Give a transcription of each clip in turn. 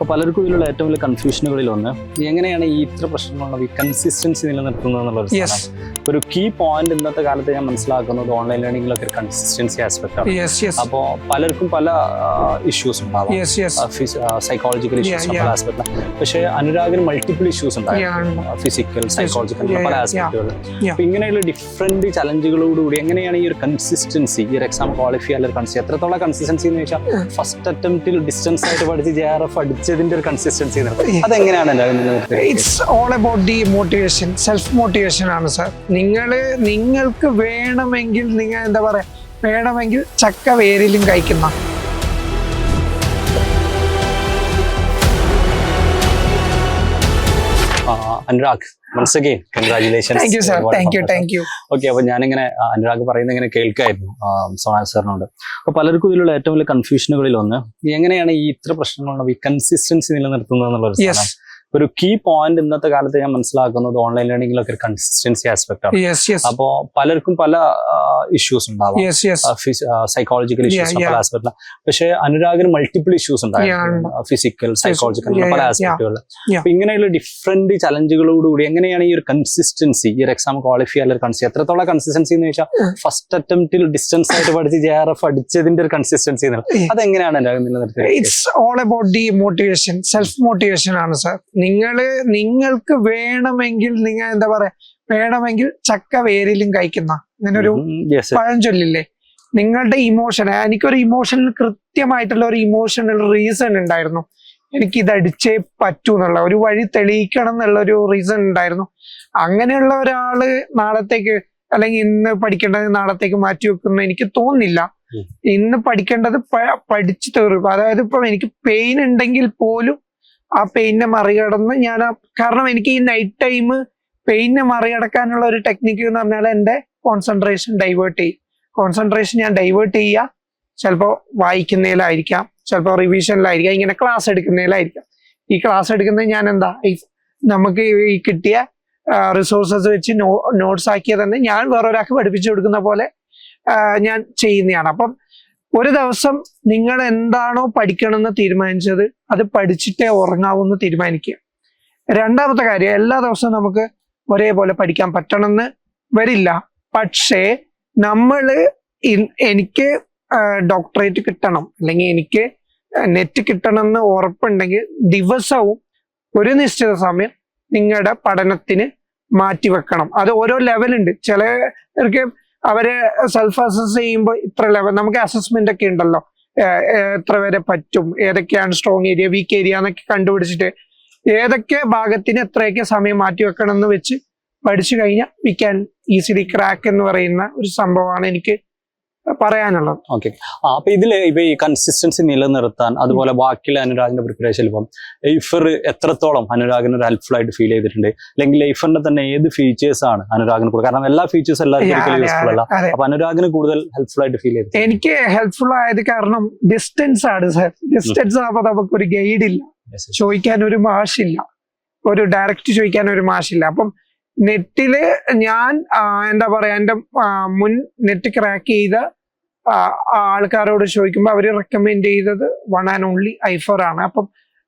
അപ്പോൾ പലർക്കും ഇതിലുള്ള ഏറ്റവും വലിയ കൺഫ്യൂഷനുകളിൽ ഒന്ന് എങ്ങനെയാണ് ഈ ഇത്ര പ്രശ്നങ്ങളുള്ള കൺസിസ്റ്റൻസി നിലനിർത്തുന്നത് സാധനം. ഒരു കീ പോയിന്റ് ഇന്നത്തെ കാലത്ത് ഞാൻ മനസ്സിലാക്കുന്നത് ഓൺലൈൻ ലേണിംഗിലൊക്കെ ഒരു കൺസിസ്റ്റൻസി ആസ്പെക്ട് ആണ് അപ്പോ അപ്പോൾ പലർക്കും പല ഇഷ്യൂസ് ഉണ്ടാവും സൈക്കോളജിക്കൽ ഇഷ്യൂസ്. പല ആസ്പെക്ട് പക്ഷേ അനുരാഗിന് മൾട്ടിപ്പിൾ ഇഷ്യൂസ് ഉണ്ടായിരുന്നു ഫിസിക്കൽ സൈക്കോളജിക്കൽ പല ആസ്പെക്ടുകൾ. അപ്പൊ ഇങ്ങനെയുള്ള ഡിഫറെന്റ് ചലഞ്ചുകളോടുകൂടി എങ്ങനെയാണ് ഈ ഒരു കൺസിസ്റ്റൻസി ഈ ഒരു എക്സാം ക്വാളിഫൈ അല്ലെങ്കിൽ കൺസിസ്റ്റൻസി എത്രത്തോളം കൺസിസ്റ്റൻസി എന്ന് വെച്ചാൽ. ഫസ്റ്റ് അറ്റംപ്റ്റിൽ ഡിസ്റ്റൻസ് ആയിട്ട് പഠിച്ച് ജെ ആർ എഫ് അടിച്ചതിന്റെ ഒരു കൺസിസ്റ്റൻസി. അതെങ്ങനെയാണ്? It's all about the motivation self motivation ആണ് സാർ നിങ്ങൾ നിങ്ങൾക്ക് വേണമെങ്കിൽ നിങ്ങൾ എന്താ പറയാ വേണമെങ്കിൽ ചക്ക വേരിലും കഴിക്കുന്ന. Anurag once again congratulations thank you sir thank you thank you okay അപ്പൊ ഞാനിങ്ങനെ അനുരാഗ് പറയുന്നത് ഇങ്ങനെ കേൾക്കായിരുന്നു സോണാൽ സാറിനോട് അപ്പൊ പലർക്കും ഇതിലുള്ള ഏറ്റവും വലിയ കൺഫ്യൂഷനുകളിൽ ഒന്ന് എങ്ങനെയാണ് ഈ ഇത്ര പ്രശ്നങ്ങളുള്ള കൺസിസ്റ്റൻസി നിലനിർത്തുന്നത് എന്നുള്ളൊരു സാധനം. ഒരു കീ പോയിന്റ് ഇന്നത്തെ കാലത്ത് ഞാൻ മനസ്സിലാക്കുന്നത് ഓൺലൈൻ ലേണിംഗിലൊക്കെ ഒരു കൺസിസ്റ്റൻസി ആസ്പെക്ട് ആണ്. അപ്പോ പലർക്കും പല ഇഷ്യൂസ് ഉണ്ടാവാം. സൈക്കോളജിക്കൽ ഇഷ്യൂസ് പല yeah. ആസ്പെക്ട് പക്ഷേ അനുരാഗിന് മൾട്ടിപ്പിൾ ഇഷ്യൂസ് ഉണ്ടായിരുന്നു. ഫിസിക്കൽ സൈക്കോളജിക്കൽ പല ആസ്പെക്ടുകളിൽ. അപ്പൊ ഇങ്ങനെയുള്ള ഡിഫറെന്റ് ചലഞ്ചുകളോടുകൂടി എങ്ങനെയാണ് ഈ ഒരു കൺസിസ്റ്റൻസി ഈ ഒരു എക്സാം ക്വാളിഫൈ അല്ലെങ്കിൽ കൺസിസ്റ്റൻസി എത്രത്തോളം കൺസിസ്റ്റൻസി എന്ന് വെച്ചാൽ ഫസ്റ്റ് അറ്റംപ്റ്റിൽ ഡിസ്റ്റൻസ് ആയിട്ട് പഠിച്ച് ജെ ആർ എഫ് അടിച്ചതിന്റെ ഒരു കൺസിസ്റ്റൻസി. അതെങ്ങനെയാണ് Anurag നിലനിർത്തിയത്? It's all about the motivation self motivation ആണ് സാർ നിങ്ങൾ നിങ്ങൾക്ക് വേണമെങ്കിൽ നിങ്ങൾ എന്താ പറയാ വേണമെങ്കിൽ ചക്ക വേരിലും കഴിക്കുന്ന അങ്ങനെ ഒരു പഴഞ്ചൊല്ലില്ലേ? നിങ്ങളുടെ ഇമോഷൻ എനിക്കൊരു ഇമോഷനിൽ കൃത്യമായിട്ടുള്ള ഒരു ഇമോഷണൽ റീസൺ ഉണ്ടായിരുന്നു. എനിക്ക് ഇത് അടിച്ചേ പറ്റൂ എന്നുള്ള ഒരു വഴി തെളിയിക്കണം എന്നുള്ള ഒരു റീസൺ ഉണ്ടായിരുന്നു. അങ്ങനെയുള്ള ഒരാൾ നാളത്തേക്ക് അല്ലെങ്കിൽ ഇന്ന് പഠിക്കേണ്ടത് നാളത്തേക്ക് മാറ്റി വെക്കുന്നു എനിക്ക് തോന്നുന്നില്ല. ഇന്ന് പഠിക്കേണ്ടത് പഠിച്ചു തീർക്കും. അതായത് ഇപ്പൊ എനിക്ക് പെയിൻ ഉണ്ടെങ്കിൽ പോലും ആ പെയിനെ മറികടന്ന് ഞാൻ കാരണം എനിക്ക് ഈ നൈറ്റ് ടൈം പെയിനെ മറികടക്കാനുള്ള ഒരു ടെക്നിക്ക് എന്ന് പറഞ്ഞാൽ എന്റെ കോൺസെൻട്രേഷൻ ഡൈവേർട്ട് ചെയ്യും. കോൺസെൻട്രേഷൻ ഞാൻ ഡൈവേർട്ട് ചെയ്യുക. ചിലപ്പോൾ വായിക്കുന്നതിലായിരിക്കാം ചിലപ്പോൾ റിവിഷനിലായിരിക്കാം ഇങ്ങനെ ക്ലാസ് എടുക്കുന്നതിലായിരിക്കാം. ഈ ക്ലാസ് എടുക്കുന്നത് ഞാൻ എന്താ നമുക്ക് ഈ കിട്ടിയ റിസോഴ്സസ് വെച്ച് നോ നോട്ട്സ് ആക്കിയ തന്നെ ഞാൻ വേറൊരാൾക്ക് പഠിപ്പിച്ചു കൊടുക്കുന്ന പോലെ ഞാൻ ചെയ്യുന്നതാണ്. അപ്പം ഒരു ദിവസം നിങ്ങൾ എന്താണോ പഠിക്കണമെന്ന് തീരുമാനിച്ചത് അത് പഠിച്ചിട്ടേ ഉറങ്ങാവൂന്ന് തീരുമാനിക്കുക. രണ്ടാമത്തെ കാര്യം എല്ലാ ദിവസവും നമുക്ക് ഒരേപോലെ പഠിക്കാൻ പറ്റണമെന്ന് വരില്ല. പക്ഷേ നമ്മൾ എനിക്ക് ഡോക്ടറേറ്റ് കിട്ടണം. അല്ലെങ്കിൽ എനിക്ക് നെറ്റ് കിട്ടണം എന്ന് ഉറപ്പുണ്ടെങ്കിൽ ദിവസവും ഒരു നിശ്ചിത സമയം നിങ്ങളുടെ പഠനത്തിന് മാറ്റിവെക്കണം. അത് ഓരോ ലെവലുണ്ട് ചിലർക്ക് അവർ സെൽഫ് അസസ് ചെയ്യുമ്പോൾ ഇത്ര ലെവൽ നമുക്ക് അസസ്മെന്റ് ഒക്കെ ഉണ്ടല്ലോ. എത്ര വരെ പറ്റും? ഏതൊക്കെയാണ് സ്ട്രോങ് ഏരിയ വീക്ക് ഏരിയ എന്നൊക്കെ കണ്ടുപിടിച്ചിട്ട് ഏതൊക്കെ ഭാഗത്തിന് എത്രയൊക്കെ സമയം മാറ്റി വെക്കണം എന്ന് വെച്ച് പഠിച്ചു കഴിഞ്ഞാൽ വി ക്യാൻ ഈസിലി ക്രാക്ക് എന്ന് പറയുന്ന ഒരു സംഭവമാണ് എനിക്ക് പറയാനുള്ളത്. ഓക്കെ. അപ്പൊ ഇതിൽ ഇപ്പൊ ഈ കൺസിസ്റ്റൻസി നിലനിർത്താൻ അതുപോലെ ബാക്കിയുള്ള അനുരാഗിന്റെ പ്രിപ്പറേഷൻ ഇപ്പം ലൈഫർ എത്രത്തോളം അനുരാഗിന് ഒരു ഹെൽപ്ഫുൾ ആയിട്ട് ഫീൽ ചെയ്തിട്ടുണ്ട്? അല്ലെങ്കിൽ ലൈഫറിന്റെ തന്നെ ഏത് ഫീച്ചേഴ്സ് ആണ് അനുരാഗിന് കൂടുതൽ? കാരണം എല്ലാ ഫീച്ചേഴ്സ് എല്ലാവർക്കും യൂസ്ഫുൾ അല്ല. അപ്പൊ അനുരാഗിന് കൂടുതൽ ഹെൽപ്ഫുൾ ആയിട്ട് ഫീൽ ചെയ്തു എനിക്ക് ഹെൽപ്ഫുൾ ആയത് കാരണം ഡിസ്റ്റൻസ് ആണ് സാർ ഡിസ്റ്റൻസ് ആവുമ്പോൾ നമുക്ക് ഒരു ഗൈഡ് ഇല്ല. ചോദിക്കാൻ ഒരു മാഷില്ല ഒരു ഡയറക്റ്റ് ചോദിക്കാൻ ഒരു മാഷില്ല അപ്പം നെറ്റിൽ ഞാൻ എന്താ പറയാ എന്റെ മുൻ നെറ്റ് ക്രാക്ക് ചെയ്ത ആൾക്കാരോട് ചോദിക്കുമ്പോൾ അവർ റെക്കമെൻഡ് ചെയ്തത് വൺ ആൻഡ് ഓൺലി ഐഫർ ആണ്. അപ്പം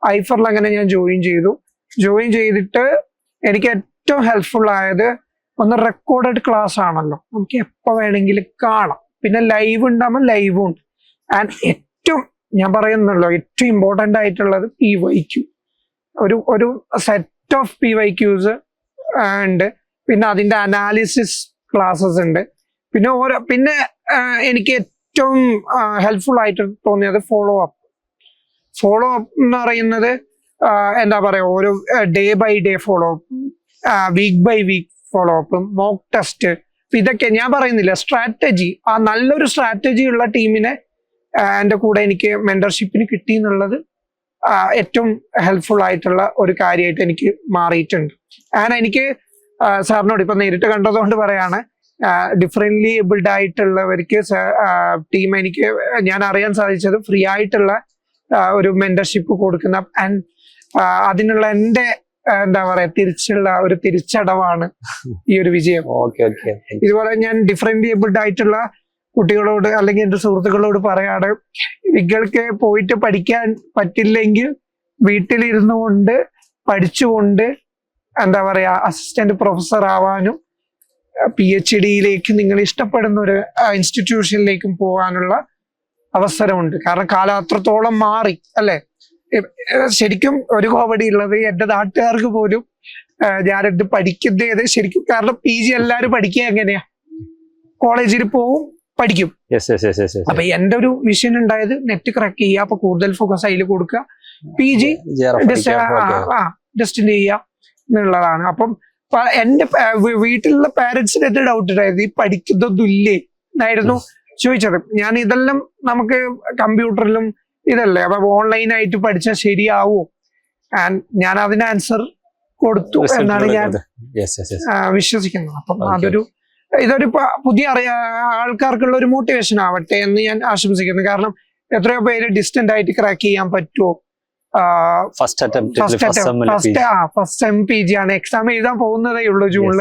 ഐഫറിൽ അങ്ങനെ ഞാൻ ജോയിൻ ചെയ്തു. ജോയിൻ ചെയ്തിട്ട് എനിക്ക് ഏറ്റവും ഹെൽപ്ഫുൾ ആയത് ഒന്ന് റെക്കോർഡഡ് ക്ലാസ് ആണല്ലോ. നമുക്ക് എപ്പോൾ വേണമെങ്കിലും കാണാം. പിന്നെ ലൈവ് ഉണ്ടാകുമ്പോൾ ലൈവ് ഉണ്ട്. ആൻഡ് ഏറ്റവും ഞാൻ പറയുന്നല്ലോ ഏറ്റവും ഇമ്പോർട്ടന്റ് ആയിട്ടുള്ളത് പി വൈ ക്യൂ ഒരു ഒരു set of P Y Qs ഉണ്ട്. പിന്നെ അതിന്റെ അനാലിസിസ് ക്ലാസ്സസ് ഉണ്ട്. പിന്നെ ഓരോ പിന്നെ എനിക്ക് ഏറ്റവും ഹെൽപ്ഫുൾ ആയിട്ട് തോന്നിയത് ഫോളോ അപ്പ് ഫോളോ അപ്പ് എന്ന് പറയുന്നത് എന്താ പറയാ ഓരോ day by day follow up week by week follow up mock test ഇതൊക്കെ ഞാൻ പറയുന്നില്ല സ്ട്രാറ്റജി ആ നല്ലൊരു സ്ട്രാറ്റജി ഉള്ള ടീമിനെ എന്റെ കൂടെ എനിക്ക് മെന്റർഷിപ്പിന് കിട്ടി എന്നുള്ളത് ഏറ്റവും ഹെൽപ്ഫുൾ ആയിട്ടുള്ള ഒരു കാര്യമായിട്ട് എനിക്ക് മാറിയിട്ടുണ്ട്. ആൻഡ് എനിക്ക് സാറിനോട് ഇപ്പൊ നേരിട്ട് കണ്ടതുകൊണ്ട് പറയാണ് ഡിഫറെന്റ്ലി എബിൾഡ് ആയിട്ടുള്ളവർക്ക് ടീം എനിക്ക് ഞാൻ അറിയാൻ സാധിച്ചത് ഫ്രീ ആയിട്ടുള്ള ഒരു മെന്റർഷിപ്പ് കൊടുക്കുന്ന ആൻഡ് അതിനുള്ള എന്റെ എന്താ പറയാ തിരിച്ചുള്ള ഒരു തിരിച്ചടവാണ് ഈ ഒരു വിജയം. ഇതുപോലെ ഞാൻ ഡിഫറെന്റ് എബിൾഡ് ആയിട്ടുള്ള കുട്ടികളോട് അല്ലെങ്കിൽ എന്റെ സുഹൃത്തുക്കളോട് പറയാണ് നിങ്ങൾക്ക് പോയിട്ട് പഠിക്കാൻ പറ്റില്ലെങ്കിൽ വീട്ടിലിരുന്നു കൊണ്ട് പഠിച്ചുകൊണ്ട് എന്താ പറയാ അസിസ്റ്റന്റ് പ്രൊഫസർ ആവാനും പി എച്ച് ഡിയിലേക്ക് നിങ്ങൾ ഇഷ്ടപ്പെടുന്ന ഒരു ഇൻസ്റ്റിറ്റ്യൂഷനിലേക്കും പോകാനുള്ള അവസരമുണ്ട്. കാരണം കാലം അത്രത്തോളം മാറി അല്ലെ? ശരിക്കും ഒരു കോമഡി ഉള്ളത് എന്റെ നാട്ടുകാർക്ക് പോലും ഞാനെന്ത് പഠിക്കുന്നത് ശരിക്കും കാരണം പി ജി എല്ലാവരും പഠിക്കുക എങ്ങനെയാ? കോളേജിൽ പോവും പഠിക്കും. അപ്പൊ എന്റെ ഒരു വിഷൻ ഉണ്ടായത് നെറ്റ് ക്രാക്ക് ചെയ്യുക അപ്പൊ കൂടുതൽ ഫോക്കസ് അതിൽ കൊടുക്കുക. പി ജി ഡെസ്റ്റിൻ ചെയ്യുക എന്നുള്ളതാണ്. അപ്പം എന്റെ വീട്ടിലുള്ള പാരന്റ്സിന് എന്റെ ഡൗട്ട് ഉണ്ടായിരുന്നു. ഈ പഠിക്കുന്നതൊന്നും ഇല്ലേ എന്നായിരുന്നു ചോദിച്ചത്. ഞാൻ ഇതെല്ലാം നമുക്ക് കമ്പ്യൂട്ടറിലും ഇതല്ലേ? അപ്പൊ ഓൺലൈനായിട്ട് പഠിച്ചാൽ ശരിയാവോ? ആൻഡ് ഞാൻ അതിന് ആൻസർ കൊടുത്തു എന്നാണ് ഞാൻ വിശ്വസിക്കുന്നത്. അപ്പം. അതൊരു ഇതൊരു പുതിയ അറിയാ ആൾക്കാർക്കുള്ള ഒരു മോട്ടിവേഷൻ ആവട്ടെ എന്ന് ഞാൻ ആശംസിക്കുന്നു. കാരണം എത്രയോ പേര് ഡിസ്റ്റന്റ് ആയിട്ട് ക്രാക്ക് ചെയ്യാൻ പറ്റുമോ? First first M P G ആണ്. എക്സാം എഴുതാൻ പോകുന്നതേ ഉള്ളൂ ജൂണിൽ.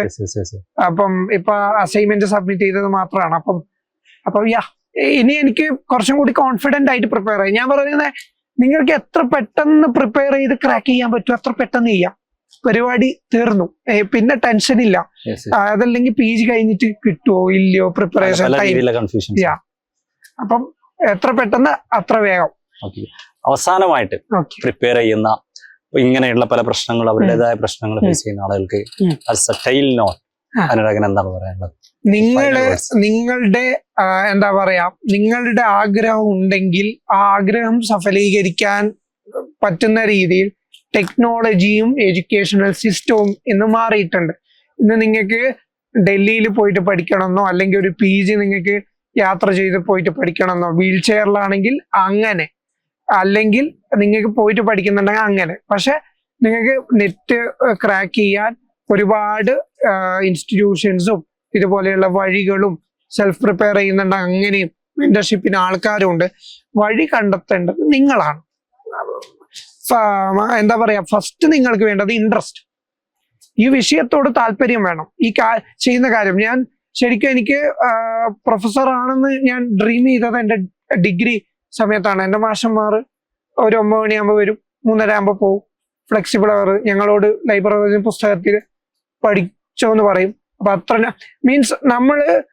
അപ്പം ഇപ്പൊ അസൈൻമെന്റ് സബ്മിറ്റ് ചെയ്തത് മാത്രമാണ് അപ്പം അപ്പൊ യാ ഇനി എനിക്ക് കുറച്ചും കൂടി കോൺഫിഡന്റ് ആയിട്ട് പ്രിപ്പയർ ആയി. ഞാൻ പറയുന്നത് നിങ്ങൾക്ക് എത്ര പെട്ടെന്ന് പ്രിപ്പയർ ചെയ്ത് ക്രാക്ക് ചെയ്യാൻ പറ്റും അത്ര പെട്ടെന്ന് ചെയ്യാം. പരിപാടി തീർന്നു. പിന്നെ ടെൻഷൻ ഇല്ല. അതല്ലെങ്കിൽ പി ജി കഴിഞ്ഞിട്ട് കിട്ടുമോ ഇല്ലയോ പ്രിപ്പറേഷൻ ടൈം. അപ്പം എത്ര പെട്ടെന്ന് അത്ര വേഗം. അവസാനമായിട്ട് പ്രിപ്പയർ ചെയ്യുന്ന ഇങ്ങനെയുള്ള പല പ്രശ്നങ്ങൾ അവരുടേതായ പ്രശ്നങ്ങൾ. ഫേസ് ചെയ്യുന്ന ആളുകൾക്ക് നോൺ. അനുരാഗൻ എന്താണ് പറയാനുള്ളത്? നിങ്ങൾ നിങ്ങളുടെ എന്താ പറയാ നിങ്ങളുടെ ആഗ്രഹം ഉണ്ടെങ്കിൽ ആ ആഗ്രഹം സഫലീകരിക്കാൻ പറ്റുന്ന രീതിയിൽ ടെക്നോളജിയും എഡ്യൂക്കേഷണൽ സിസ്റ്റവും ഇന്ന് മാറിയിട്ടുണ്ട്. ഇന്ന് നിങ്ങൾക്ക് ഡൽഹിയിൽ പോയിട്ട് പഠിക്കണമെന്നോ അല്ലെങ്കിൽ ഒരു പി ജി നിങ്ങൾക്ക് യാത്ര ചെയ്ത് പോയിട്ട് പഠിക്കണമെന്നോ വീൽ ചെയറിലാണെങ്കിൽ അങ്ങനെ അല്ലെങ്കിൽ നിങ്ങൾക്ക് പോയിട്ട് പഠിക്കുന്നുണ്ടെങ്കിൽ അങ്ങനെ. പക്ഷെ നിങ്ങൾക്ക് നെറ്റ് ക്രാക്ക് ചെയ്യാൻ ഒരുപാട് ഇൻസ്റ്റിറ്റ്യൂഷൻസും ഇതുപോലെയുള്ള വഴികളും സെൽഫ് പ്രിപ്പയർ ചെയ്യുന്നുണ്ട്. അങ്ങനെയും മെന്റർഷിപ്പിന് ആൾക്കാരും ഉണ്ട് വഴി കണ്ടെത്തേണ്ടത് നിങ്ങളാണ്. എന്താ പറയാ ഫസ്റ്റ് നിങ്ങൾക്ക് വേണ്ടത് ഇൻട്രസ്റ്റ് ഈ വിഷയത്തോട് താല്പര്യം വേണം. ഈ ചെയ്യുന്ന കാര്യം. ഞാൻ ശരിക്കും എനിക്ക് പ്രൊഫസർ ആണെന്ന് ഞാൻ ഡ്രീം ചെയ്തത് എന്റെ ഡിഗ്രി സമയത്താണ്. എന്റെ മാഷന്മാർ ഒരു ഒമ്പത് മണിയാകുമ്പോൾ വരും. മൂന്നര ആകുമ്പോൾ പോകും ഫ്ലെക്സിബിൾ അവർ ഞങ്ങളോട് ലൈബ്രറി പുസ്തകത്തിൽ പഠിച്ചോ എന്ന് പറയും. അപ്പൊ അത്ര മീൻസ് നമ്മൾ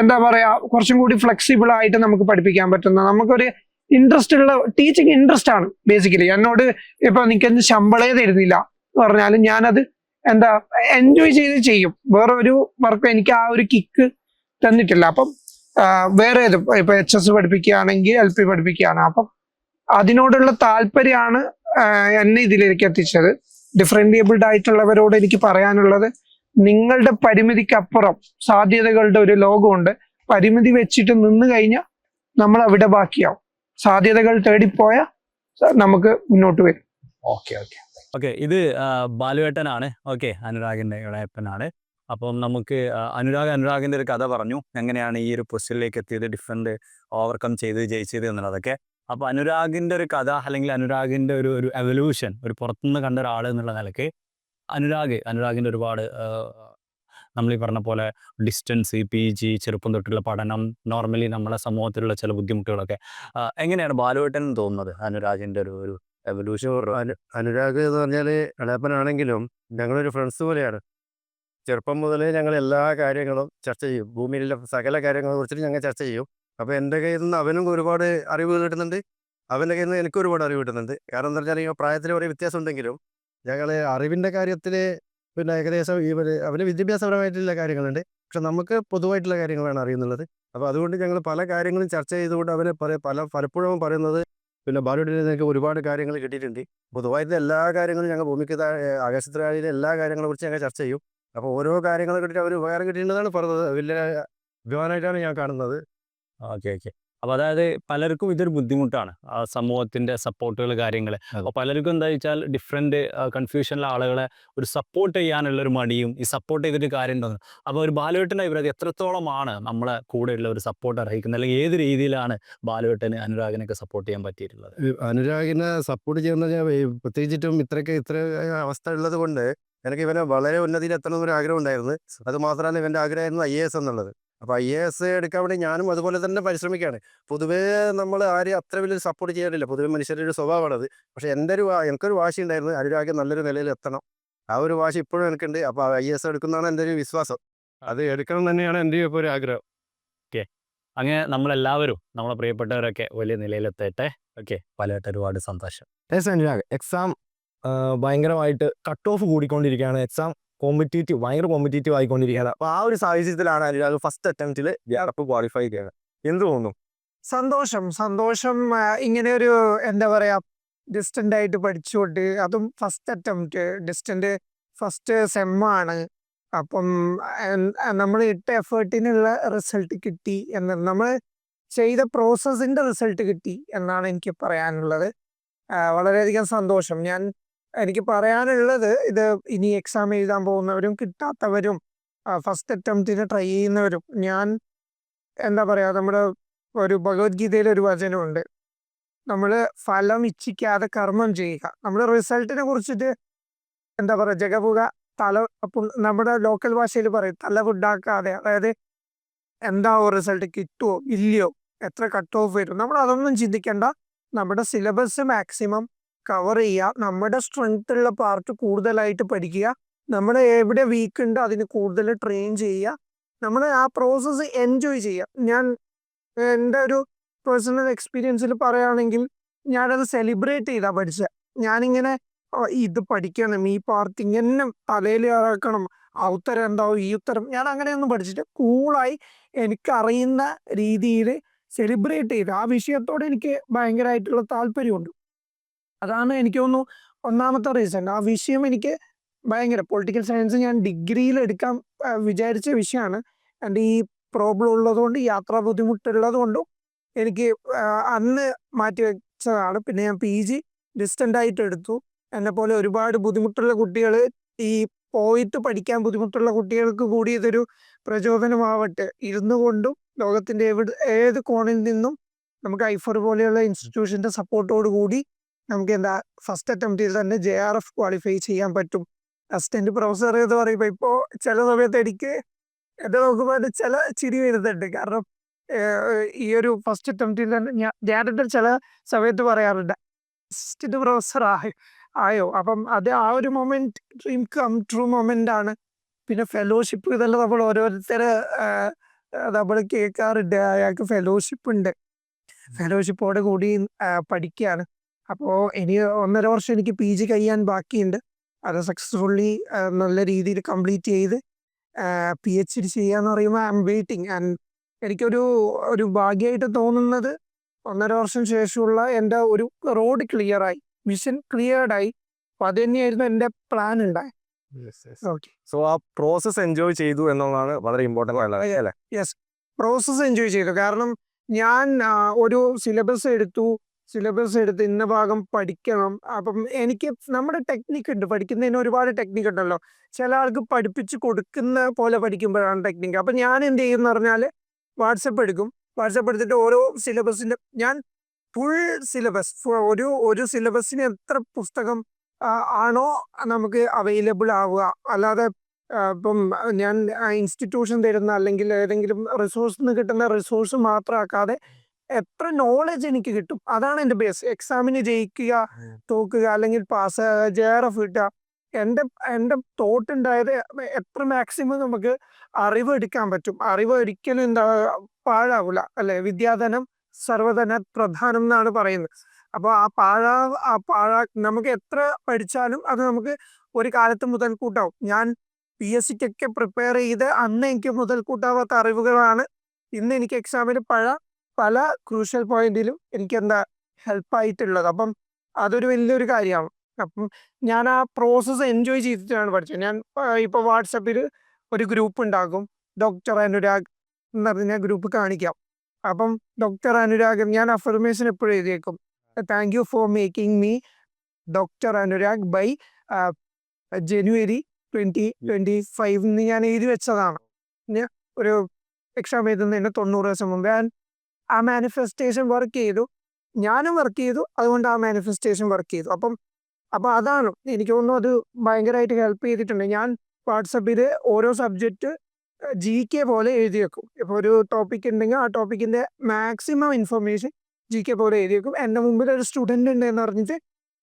എന്താ പറയാ കുറച്ചും കൂടി ഫ്ലെക്സിബിൾ ആയിട്ട് നമുക്ക് പഠിപ്പിക്കാൻ പറ്റുന്ന നമുക്കൊരു ഇൻട്രസ്റ്റ് ഉള്ള ടീച്ചിങ് ഇൻട്രസ്റ്റ് ആണ് ബേസിക്കലി എന്നോട് ഇപ്പൊ നിനക്ക് ശമ്പളേ തരുന്നില്ല. എന്ന് പറഞ്ഞാലും ഞാനത് എന്താ എൻജോയ് ചെയ്ത് ചെയ്യും. വേറെ ഒരു വർക്ക് എനിക്ക് ആ ഒരു കിക്ക് തന്നിട്ടില്ല. അപ്പം വേറെ ഏത്? ഇപ്പൊ എച്ച് എസ് പഠിപ്പിക്കുകയാണെങ്കിൽ എൽ പി പഠിപ്പിക്കുകയാണ്. അപ്പം അതിനോടുള്ള താല്പര്യമാണ് എന്നെ ഇതിലേക്ക് എത്തിച്ചത്. ഡിഫറെന്റിയബിൾഡ് ആയിട്ടുള്ളവരോട് എനിക്ക് പറയാനുള്ളത് നിങ്ങളുടെ പരിമിതിക്കപ്പുറം സാധ്യതകളുടെ ഒരു ലോകമുണ്ട്. പരിമിതി വെച്ചിട്ട് നിന്ന് കഴിഞ്ഞാൽ നമ്മൾ അവിടെ ബാക്കിയാവും. സാധ്യതകൾ തേടിപ്പോയ നമുക്ക് മുന്നോട്ട് വരും. ഓക്കെ ഓക്കെ ഓക്കെ ഇത് ബാലുവേട്ടനാണ്. ഓക്കെ അനുരാഗിന്റെ ഇളയപ്പനാണ് അപ്പം നമുക്ക് അനുരാഗ് അനുരാഗിന്റെ ഒരു കഥ പറഞ്ഞു. എങ്ങനെയാണ് ഈ ഒരു പൊസിഷനിലേക്ക് എത്തിയത് ഡിഫറെന്റ് ഓവർകം ചെയ്ത് ജയിച്ചത് എന്നുള്ളതൊക്കെ. അപ്പോൾ അനുരാഗിന്റെ ഒരു കഥ അല്ലെങ്കിൽ അനുരാഗിന്റെ ഒരു ഒരു എവല്യൂഷൻ ഒരു പുറത്തുനിന്ന് കണ്ട ഒരാൾ എന്നുള്ള നിലയ്ക്ക് അനുരാഗ് അനുരാഗിന്റെ ഒരുപാട് നമ്മൾ ഈ പറഞ്ഞ പോലെ ഡിസ്റ്റൻസ് പി ജി ചെറുപ്പം തൊട്ടുള്ള പഠനം നോർമലി നമ്മളെ സമൂഹത്തിലുള്ള ചില ബുദ്ധിമുട്ടുകളൊക്കെ. എങ്ങനെയാണ് ബാലുവേട്ടൻ തോന്നുന്നത് അനുരാഗിന്റെ ഒരു ഒരു എവല്യൂഷൻ അനുരാഗ് എന്ന് പറഞ്ഞാൽ ഇളയപ്പനാണെങ്കിലും ഞങ്ങളൊരു ഫ്രണ്ട്സ് പോലെയാണ്. ചെറുപ്പം മുതലേ ഞങ്ങൾ എല്ലാ കാര്യങ്ങളും ചർച്ച ചെയ്യും. ഭൂമിയിലെ സകല കാര്യങ്ങളെ കുറിച്ചിട്ട് ഞങ്ങൾ ചർച്ച ചെയ്യും. അപ്പോൾ എന്റെ കയ്യിൽ നിന്ന് അവനും ഒരുപാട് അറിവ് കിട്ടുന്നുണ്ട്. അവന്റെ കയ്യിൽ നിന്ന് എനിക്കും ഒരുപാട് അറിവ് കിട്ടുന്നുണ്ട്. കാരണം എന്താ വെച്ചാൽ ഈ പ്രായത്തിൽ ഒരേ വ്യത്യാസം ഉണ്ടെങ്കിലും ഞങ്ങൾ അറിവിന്റെ കാര്യത്തിൽ പിന്നെ ഏകദേശം ഈ അവന് വിദ്യാഭ്യാസപരമായിട്ടുള്ള കാര്യങ്ങളുണ്ട്. പക്ഷെ നമുക്ക് പൊതുവായിട്ടുള്ള കാര്യങ്ങളാണ് അറിയുന്നുള്ളത്. അപ്പോൾ അതുകൊണ്ട് ഞങ്ങൾ പല കാര്യങ്ങളും ചർച്ച ചെയ്തുകൊണ്ട് അവന് പറ- പല പലപ്പോഴും പറയുന്നത് പിന്നെ ബാലുവിൽ നിന്നൊക്കെ ഒരുപാട് കാര്യങ്ങൾ കിട്ടിയിട്ടുണ്ട്. പൊതുവായിട്ട് എല്ലാ കാര്യങ്ങളും ഞങ്ങൾ ഭൂമിക്ക് ആകാശത്തിലെ എല്ലാ കാര്യങ്ങളെ കുറിച്ച് ഞങ്ങൾ ചർച്ച ചെയ്യും. അപ്പോൾ ഓരോ കാര്യങ്ങൾ കിട്ടിയിട്ട് അവർ ഉപകാരം കിട്ടിയിട്ടുണ്ടെന്നാണ് പറഞ്ഞത്. വലിയ അഭിമാനമായിട്ടാണ് ഞാൻ കാണുന്നത്. Okay okay. അപ്പൊ അതായത് പലർക്കും ഇതൊരു ബുദ്ധിമുട്ടാണ്. ആ സമൂഹത്തിന്റെ സപ്പോർട്ടുകൾ കാര്യങ്ങൾ. അപ്പൊ പലർക്കും എന്താ വെച്ചാൽ ഡിഫറെന്റ് കൺഫ്യൂഷനിലെ ആളുകളെ ഒരു സപ്പോർട്ട് ചെയ്യാനുള്ള ഒരു മടിയും ഈ സപ്പോർട്ട് ചെയ്തിട്ട് കാര്യം ഉണ്ടെന്ന് അപ്പൊ ഒരു ബാലുവേട്ടന്റെ അഭിപ്രായത്തിൽ എത്രത്തോളമാണ് നമ്മളെ കൂടെയുള്ള ഒരു സപ്പോർട്ട് അർഹിക്കുന്നത്? അല്ലെങ്കിൽ ഏത് രീതിയിലാണ് ബാലുവേട്ടന് അനുരാഗിനൊക്കെ സപ്പോർട്ട് ചെയ്യാൻ പറ്റിയിട്ടുള്ളത്? അനുരാഗിനെ സപ്പോർട്ട് ചെയ്യുന്ന പ്രത്യേകിച്ചിട്ടും ഇത്രയൊക്കെ ഇത്ര അവസ്ഥ ഉള്ളത് കൊണ്ട് എനിക്ക് ഇവനെ വളരെ ഉന്നതിയിൽ എത്തണം എന്നൊരു ആഗ്രഹം ഉണ്ടായിരുന്നു. അത് മാത്രമല്ല ഇവന്റെ ആഗ്രഹമായിരുന്നു ഐ എ എസ് എന്നുള്ളത്. അപ്പോൾ ഐ എ എസ് എടുക്കാൻ വേണ്ടി ഞാനും അതുപോലെ തന്നെ പരിശ്രമിക്കുകയാണ്. പൊതുവേ നമ്മൾ ആരും അത്ര വലിയ സപ്പോർട്ട് ചെയ്യാറില്ല. പൊതുവേ മനുഷ്യരുടെ ഒരു സ്വഭാവമാണത്. പക്ഷേ എന്റെ ഒരു എനിക്കൊരു വാശി ഉണ്ടായിരുന്നു. അനുരാഗ് നല്ലൊരു നിലയിൽ എത്തണം. ആ ഒരു വാശി ഇപ്പോഴും എനിക്കുണ്ട്. അപ്പോൾ ഐ എസ് എടുക്കുന്നതാണ് എന്റെ ഒരു വിശ്വാസം. അത് എടുക്കണം തന്നെയാണ് എന്റെ ഇപ്പോൾ ഒരു ആഗ്രഹം. ഓക്കെ. അങ്ങനെ നമ്മളെല്ലാവരും നമ്മളെ പ്രിയപ്പെട്ടവരൊക്കെ വലിയ നിലയിലെത്തട്ടെ ഓക്കെ. പലയിട്ട് ഒരുപാട് സന്തോഷം. അനുരാഗ്. എക്സാം ഭയങ്കരമായിട്ട് കട്ട് ഓഫ് കൂടിക്കൊണ്ടിരിക്കുകയാണ്. എക്സാം കോമ്പറ്റേറ്റീവ് ഭയങ്കര കോമ്പറ്റേറ്റീവ് ആയിക്കൊണ്ടിരിക്കുകയാണ്. അപ്പോൾ ആ ഒരു സാഹചര്യത്തിലാണ് അനുരാഗ് ഫസ്റ്റ് അറ്റംപ്റ്റിൽ ഗ്യാപ്പ് ക്വാളിഫൈ ചെയ്യുന്നത് എന്ത് തോന്നും സന്തോഷം. സന്തോഷം ഇങ്ങനെ ഒരു എന്താ പറയാ ഡിസ്റ്റന്റ് ആയിട്ട് പഠിച്ചുകൊണ്ട് അതും ഫസ്റ്റ് അറ്റംപ്റ്റ് ഡിസ്റ്റന്റ് ഫസ്റ്റ് സെമ്മാണ് അപ്പം നമ്മൾ ഇട്ട എഫേർട്ടിനുള്ള റിസൾട്ട് കിട്ടി എന്ന് നമ്മൾ ചെയ്ത പ്രോസസ്സിന്റെ റിസൾട്ട് കിട്ടി എന്നാണ് എനിക്ക് പറയാനുള്ളത്. വളരെയധികം സന്തോഷം. ഞാൻ എനിക്ക് പറയാനുള്ളത് ഇത് ഇനി എക്സാം എഴുതാൻ പോകുന്നവരും കിട്ടാത്തവരും ഫസ്റ്റ് അറ്റംപ്റ്റിന് ട്രൈ ചെയ്യുന്നവരും ഞാൻ എന്താ പറയുക നമ്മുടെ ഒരു ഭഗവത്ഗീതയിൽ ഒരു വചനമുണ്ട്. നമ്മൾ ഫലം ഇച്ഛിക്കാതെ കർമ്മം ചെയ്യുക. നമ്മൾ റിസൾട്ടിനെ കുറിച്ചിട്ട് എന്താ പറയുക ജഗപുക തല നമ്മുടെ ലോക്കൽ ഭാഷയിൽ പറയും തല ഫുഡാക്കാതെ അതായത് എന്താവോ റിസൾട്ട് കിട്ടുമോ ഇല്ലയോ എത്ര കട്ട് ഓഫ് വരും. നമ്മൾ അതൊന്നും ചിന്തിക്കേണ്ട. നമ്മുടെ സിലബസ് മാക്സിമം കവർ ചെയ്യുക നമ്മുടെ സ്ട്രെങ്ത് ഉള്ള പാർട്ട് കൂടുതലായിട്ട് പഠിക്കുക. നമ്മൾ എവിടെ വീക്ക് ഉണ്ട് അതിന് കൂടുതൽ ട്രെയിൻ ചെയ്യുക. നമ്മൾ ആ പ്രോസസ്സ് എൻജോയ് ചെയ്യുക. ഞാൻ എന്റെ ഒരു പേഴ്സണൽ എക്സ്പീരിയൻസിൽ പറയുകയാണെങ്കിൽ ഞാനത് സെലിബ്രേറ്റ് ചെയ്താ പഠിച്ചത്. ഞാനിങ്ങനെ "ഓ, ഇത് പഠിക്കണം ഈ പാർട്ട് ഇങ്ങനെ തലയിൽ ഇറക്കണം ആ ഉത്തരം എന്താവും ഈ ഉത്തരം. ഞാൻ അങ്ങനെയൊന്നും പഠിച്ചിട്ട് കൂളായി എനിക്കറിയുന്ന രീതിയിൽ സെലിബ്രേറ്റ് ചെയ്ത്. ആ വിഷയത്തോട് എനിക്ക് ഭയങ്കരമായിട്ടുള്ള താല്പര്യമുണ്ട്. അതാണ് എനിക്ക് തോന്നുന്നു ഒന്നാമത്തെ റീസൺ ആ വിഷയം എനിക്ക് ഭയങ്കര പൊളിറ്റിക്കൽ സയൻസ് ഞാൻ ഡിഗ്രിയിൽ എടുക്കാൻ വിചാരിച്ച വിഷയമാണ് എന്റെ ഈ പ്രോബ്ലം ഉള്ളതുകൊണ്ട് യാത്രാ ബുദ്ധിമുട്ടുള്ളത് കൊണ്ടും എനിക്ക് അന്ന് മാറ്റി വെച്ചതാണ്. പിന്നെ ഞാൻ പി ജി ഡിസ്റ്റന്റ് ആയിട്ട് എടുത്തു. എന്നെ പോലെ ഒരുപാട് ബുദ്ധിമുട്ടുള്ള കുട്ടികൾ ഈ പോയിട്ട് പഠിക്കാൻ ബുദ്ധിമുട്ടുള്ള കുട്ടികൾക്ക് കൂടി ഇതൊരു പ്രചോദനമാവട്ടെ. ഇരുന്നു കൊണ്ടും ലോകത്തിന്റെ എവിടെ ഏത് കോണിൽ നിന്നും നമുക്ക് ഐഫർ പോലെയുള്ള ഇൻസ്റ്റിറ്റ്യൂഷന്റെ സപ്പോർട്ടോട് കൂടി നമുക്ക് എന്താ ഫസ്റ്റ് അറ്റംപ്റ്റിൽ തന്നെ ജെ ആർ എഫ് ക്വാളിഫൈ ചെയ്യാൻ പറ്റും. അസിസ്റ്റന്റ് പ്രൊഫസർ എന്ന് പറയുമ്പോൾ ഇപ്പോൾ ചില സമയത്ത് എനിക്ക് എന്നെ നോക്കുമ്പോൾ ചില ചിരി വരുന്നുണ്ട്. കാരണം ഈ ഒരു ഫസ്റ്റ് അറ്റംപ്റ്റിൽ തന്നെ ഞാൻ ഞാനെന്റെ ചില സമയത്ത് പറയാറുണ്ട്. അസിസ്റ്റന്റ് പ്രൊഫസർ ആയോ ആയോ? അപ്പം അത് ആ ഒരു moment dream come true moment ആണ്. പിന്നെ ഫെലോഷിപ്പ് ഇതെല്ലാം നമ്മൾ ഓരോരുത്തരെ നമ്മൾ കേൾക്കാറുണ്ട്. അയാൾക്ക് ഫെലോഷിപ്പ് ഉണ്ട്. ഫെലോഷിപ്പോടെ കൂടി പഠിക്കുകയാണ് അപ്പോൾ ഇനി ഒന്നര വർഷം എനിക്ക് പി ജി കഴിയാൻ ബാക്കിയുണ്ട്. അത് സക്സസ്ഫുള്ളി നല്ല രീതിയിൽ കംപ്ലീറ്റ് ചെയ്ത് പി എച്ച് ഡി ചെയ്യാന്ന് പറയുമ്പോൾ ഐ എം വെയിറ്റിംഗ് ആൻഡ് എനിക്കൊരു ഒരു ഭാഗ്യമായിട്ട് തോന്നുന്നത് ഒന്നര വർഷം ശേഷമുള്ള എന്റെ ഒരു റോഡ് ക്ലിയറായി മിഷൻ ക്ലിയർഡായി അപ്പം അത് തന്നെയായിരുന്നു എന്റെ പ്ലാൻ ഉണ്ടായി ഓക്കെ സോ ആ പ്രോസസ് എൻജോയ് ചെയ്തു എന്നുള്ളതാണ് വളരെ ഇമ്പോർട്ടന്റ് യെസ് പ്രോസസ് എൻജോയ് ചെയ്തു. കാരണം ഞാൻ ഒരു സിലബസ് എടുത്തു. സിലബസ് എടുത്ത് ഇന്ന ഭാഗം പഠിക്കണം. അപ്പം എനിക്ക് നമ്മുടെ ടെക്നിക്ക് ഉണ്ട്. പഠിക്കുന്നതിന് ഒരുപാട് ടെക്നിക്ക് ഉണ്ടല്ലോ. ചില ആൾക്ക് പഠിപ്പിച്ച് കൊടുക്കുന്ന പോലെ പഠിക്കുമ്പോഴാണ് ടെക്നിക്ക് അപ്പം ഞാൻ എന്ത് ചെയ്യുമെന്ന് പറഞ്ഞാൽ വാട്സപ്പ് എടുക്കും. വാട്സപ്പ് എടുത്തിട്ട് ഓരോ സിലബസിന്റെ ഞാൻ ഫുൾ സിലബസ് ഒരു ഒരു സിലബസിന് എത്ര പുസ്തകം ആണോ നമുക്ക് അവൈലബിൾ ആവുക. അല്ലാതെ ഇപ്പം ഞാൻ ഇൻസ്റ്റിറ്റ്യൂഷൻ തരുന്ന അല്ലെങ്കിൽ ഏതെങ്കിലും റിസോഴ്സിൽ നിന്ന് കിട്ടുന്ന റിസോഴ്സ് മാത്രമാക്കാതെ എത്ര നോളജ് എനിക്ക് കിട്ടും? അതാണ് എന്റെ ബേസ് എക്സാമിന് ജയിക്കുക തോക്കുക അല്ലെങ്കിൽ പാസ് ജെ ആർ എഫ് കിട്ടുക. എന്റെ എന്റെ തോട്ട് ഉണ്ടായത് എത്ര മാക്സിമം നമുക്ക് അറിവ് എടുക്കാൻ പറ്റും? അറിവ് ഒരിക്കലും എന്താ പാഴാവില്ല അല്ലെ? വിദ്യാധനം സർവധന പ്രധാനം എന്നാണ് പറയുന്നത്. അപ്പോൾ ആ പാഴാ ആ പാഴാ നമുക്ക് എത്ര പഠിച്ചാലും അത് നമുക്ക് ഒരു കാലത്ത് മുതൽക്കൂട്ടാവും. ഞാൻ പി എസ് സിക്കൊക്കെ പ്രിപ്പയർ ചെയ്ത് അന്ന് എനിക്ക് മുതൽ മുതൽക്കൂട്ടാവാത്ത അറിവുകളാണ് ഇന്ന് എനിക്ക് എക്സാമിന് പഴ പല ക്രൂഷ്യൽ പോയിന്റിലും എനിക്ക് എന്താ ഹെൽപ്പായിട്ടുള്ളത്. അപ്പം അതൊരു വലിയൊരു കാര്യമാണ്. അപ്പം ഞാൻ ആ പ്രോസസ്സ് എൻജോയ് ചെയ്തിട്ടാണ് പഠിച്ചത്. ഞാൻ ഇപ്പോൾ വാട്സപ്പിൽ ഒരു ഗ്രൂപ്പ് ഉണ്ടാക്കും. ഡോക്ടർ അനുരാഗ് എന്ന് പറഞ്ഞ ഗ്രൂപ്പ് കാണിക്കാം. അപ്പം ഡോക്ടർ അനുരാഗ് ഞാൻ അഫർമേഷൻ എപ്പോഴും എഴുതിയേക്കും. Thank you for making me doctor Anurag by January twenty twenty five ഞാൻ എഴുതി വെച്ചതാണ്. ഒരു എക്സാം എഴുതുന്നതിന് തൊണ്ണൂറ് ദിവസം മുമ്പ്. ഞാൻ ആ മാനിഫെസ്റ്റേഷൻ വർക്ക് ചെയ്തു. ഞാനും വർക്ക് ചെയ്തു. അതുകൊണ്ട് ആ മാനിഫെസ്റ്റേഷൻ വർക്ക് ചെയ്തു. അപ്പം അപ്പം അതാണ്. എനിക്ക് തോന്നുന്നു അത് ഭയങ്കരമായിട്ട് ഹെൽപ്പ് ചെയ്തിട്ടുണ്ട്. ഞാൻ വാട്സപ്പിൽ ഓരോ സബ്ജക്റ്റ് ജി കെ പോലെ എഴുതി വെക്കും. ഇപ്പോൾ ഒരു ടോപ്പിക് ഉണ്ടെങ്കിൽ ആ ടോപ്പിക്കിന്റെ മാക്സിമം ഇൻഫർമേഷൻ ജി കെ പോലെ എഴുതി വെക്കും. എന്റെ മുമ്പിൽ ഒരു സ്റ്റുഡന്റ് ഉണ്ട് എന്ന് പറഞ്ഞിട്ട്